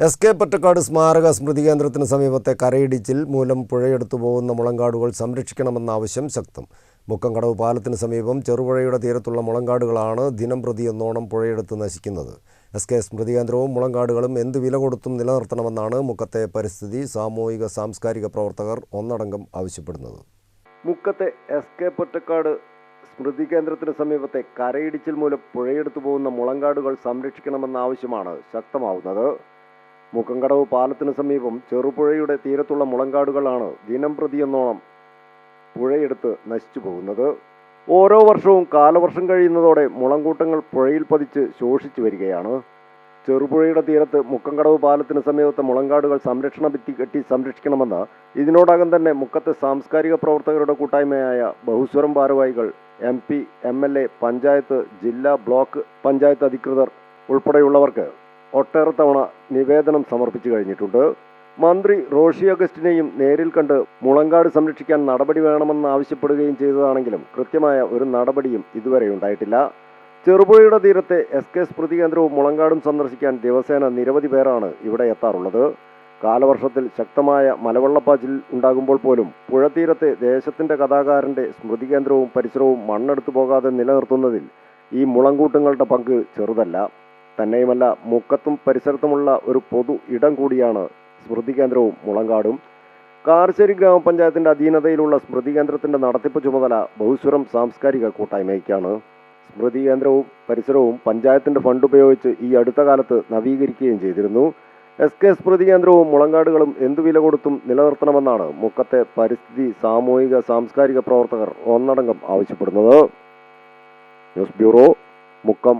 S K Pottekkatt സ്മാരക സ്മൃതി കേന്ദ്രത്തിന് സമീപത്തെ കരയിടിച്ചിൽ മൂലം പുഴയെടുത്തു പോകുന്ന മുളങ്കാടുകൾ സംരക്ഷിക്കണമെന്ന ആവശ്യം ശക്തം. മുക്കംകടവ് പാലത്തിന് സമീപം ചെറുപുഴയുടെ തീരത്തുള്ള മുളങ്കാടുകളാണ് ദിനം പ്രതി എന്നോണം പുഴയെടുത്ത് നശിക്കുന്നത്. എസ് കെ സ്മൃതി കേന്ദ്രവും മുളങ്കാടുകളും എന്ത് വില കൊടുത്തും നിലനിർത്തണമെന്നാണ് മുക്കത്തെ പരിസ്ഥിതി സാമൂഹിക സാംസ്കാരിക പ്രവർത്തകർ ഒന്നടങ്കം ആവശ്യപ്പെടുന്നത്. മുക്കത്തെ എസ് കെ പൊറ്റക്കാട് സ്മൃതി കേന്ദ്രത്തിന് സമീപത്തെ കരയിടിച്ചിൽ മൂലം പുഴയെടുത്തു പോകുന്ന മുളങ്കാടുകൾ സംരക്ഷിക്കണമെന്ന ആവശ്യമാണ് ശക്തമാവുന്നത്. മുക്കങ്കടവ് പാലത്തിന് സമീപം ചെറുപുഴയുടെ തീരത്തുള്ള മുളങ്കാടുകളാണ് ദിനം പ്രതിയെന്നോണം പുഴയെടുത്ത് നശിച്ചു പോകുന്നത്. ഓരോ വർഷവും കാലവർഷം കഴിയുന്നതോടെ മുളങ്കൂട്ടങ്ങൾ പുഴയിൽ പതിച്ച് ശോഷിച്ചു വരികയാണ്. ചെറുപുഴയുടെ തീരത്ത് മുക്കങ്കടവ് പാലത്തിന് സമീപത്തെ മുളങ്കാടുകൾ സംരക്ഷണ ഭിത്തി കെട്ടി സംരക്ഷിക്കണമെന്ന് ഇതിനോടകം തന്നെ മുക്കത്തെ സാംസ്കാരിക പ്രവർത്തകരുടെ കൂട്ടായ്മയായ ബഹുസ്വരം ഭാരവാഹികൾ M P M L A panchayat ജില്ലാ ബ്ലോക്ക് പഞ്ചായത്ത് അധികൃതർ ഉൾപ്പെടെയുള്ളവർക്ക് ഒട്ടേറെ തവണ നിവേദനം സമർപ്പിച്ചു കഴിഞ്ഞിട്ടുണ്ട്. മന്ത്രി റോഷി അഗസ്റ്റിനെയും നേരിൽ കണ്ട് മുളങ്കാട് സംരക്ഷിക്കാൻ നടപടി വേണമെന്ന് ആവശ്യപ്പെടുകയും ചെയ്തതാണെങ്കിലും കൃത്യമായ ഒരു നടപടിയും ഇതുവരെ ഉണ്ടായിട്ടില്ല. ചെറുപുഴയുടെ തീരത്തെ എസ് കെ സ്മൃതി കേന്ദ്രവും മുളങ്കാടും സന്ദർശിക്കാൻ ദിവസേന നിരവധി പേരാണ് ഇവിടെ എത്താറുള്ളത്. കാലവർഷത്തിൽ ശക്തമായ മലവെള്ളപ്പാച്ചിൽ ഉണ്ടാകുമ്പോൾ പോലും പുഴതീരത്തെ ദേശത്തിന്റെ കഥാകാരന്റെ സ്മൃതി കേന്ദ്രവും പരിസരവും മണ്ണെടുത്തു പോകാതെ നിലനിർത്തുന്നതിൽ ഈ മുളങ്കൂട്ടങ്ങളുടെ പങ്ക് ചെറുതല്ല. തന്നെയുമല്ല മുക്കത്തും പരിസരത്തുമുള്ള ഒരു പൊതു ഇടം കൂടിയാണ് സ്മൃതി കേന്ദ്രവും മുളങ്കാടും. കാർശ്ശേരി ഗ്രാമപഞ്ചായത്തിന്റെ അധീനതയിലുള്ള സ്മൃതി കേന്ദ്രത്തിന്റെ നടത്തിപ്പ് ചുമതല ബഹുസ്വരം സാംസ്കാരിക കൂട്ടായ്മയ്ക്കാണ്. സ്മൃതി കേന്ദ്രവും പരിസരവും പഞ്ചായത്തിന്റെ ഫണ്ട് ഉപയോഗിച്ച് ഈ അടുത്ത കാലത്ത് നവീകരിക്കുകയും ചെയ്തിരുന്നു. എസ് കെ സ്മൃതി കേന്ദ്രവും മുളങ്കാടുകളും എന്തു വില കൊടുത്തും നിലനിർത്തണമെന്നാണ് മുക്കത്തെ പരിസ്ഥിതി സാമൂഹിക സാംസ്കാരിക പ്രവർത്തകർ ഒന്നടങ്കം ആവശ്യപ്പെടുന്നത്. News bureau Mukkam.